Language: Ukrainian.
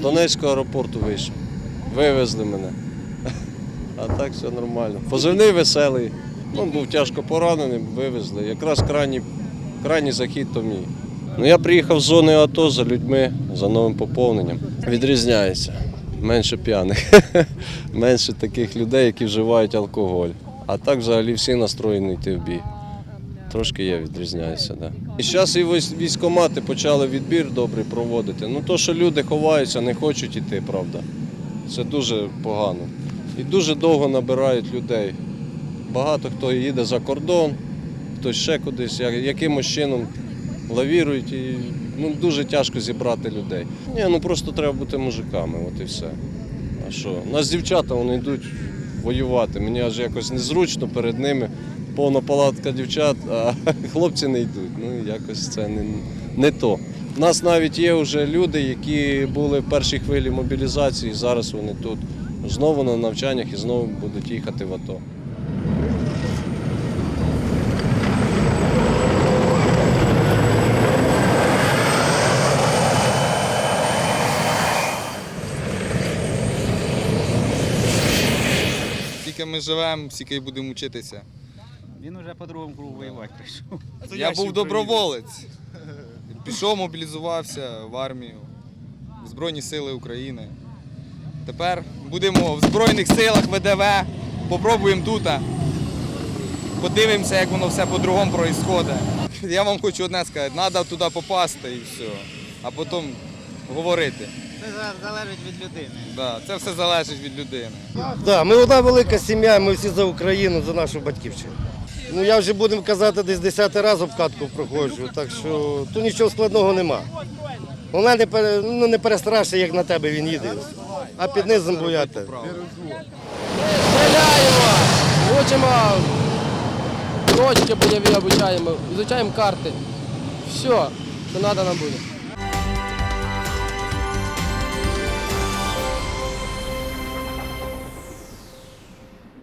З Донецького аеропорту вийшов. Вивезли мене. А так все нормально. Позивний веселий. Ну, був тяжко поранений, вивезли. Якраз крайній, крайній захід то мій. Ну, я приїхав з зони АТО за людьми, за новим поповненням. Відрізняється. Менше п'яних, менше таких людей, які вживають алкоголь. А так взагалі всі настроєні йти в бій. Трошки є, відрізняється, да. І зараз і військ- військкомати почали відбір добрий проводити. Ну то, що люди ховаються, не хочуть іти, правда. Це дуже погано. І дуже довго набирають людей. Багато хто їде за кордон, хтось ще кудись, якимось чином лавірують і ну, дуже тяжко зібрати людей. Ні, ну просто треба бути мужиками, от і все. А що? У нас дівчата вони йдуть воювати. Мені аж якось незручно перед ними. Повна палатка дівчат, а хлопці не йдуть. Ну якось це не, не то. У нас навіть є вже люди, які були в першій хвилі мобілізації, зараз вони тут знову на навчаннях і знову будуть їхати в АТО. Скільки ми живемо, скільки й будемо вчитися. Він уже по другому кругу воювати прийшов. Я був доброволець. Пішов, мобілізувався в армію, в Збройні Сили України. Тепер будемо в Збройних силах ВДВ, попробуємо тут. Подивимося, як воно все по-другому відбувається. Я вам хочу одне сказати, треба туди попасти і все, а потім говорити. Це залежить від людини. Да, це все залежить від людини. Так, ми одна велика сім'я, ми всі за Україну, за нашу батьківщину. Ну я вже будемо казати, десь десятий раз обкатку проходжу, так що тут нічого складного нема. Вона не, пере, ну, не перестрашить, як на тебе він їде. А під низом бояти. Стріляємо, учимо точки бойові обучаємо, изучаємо карти. Все, що треба нам буде.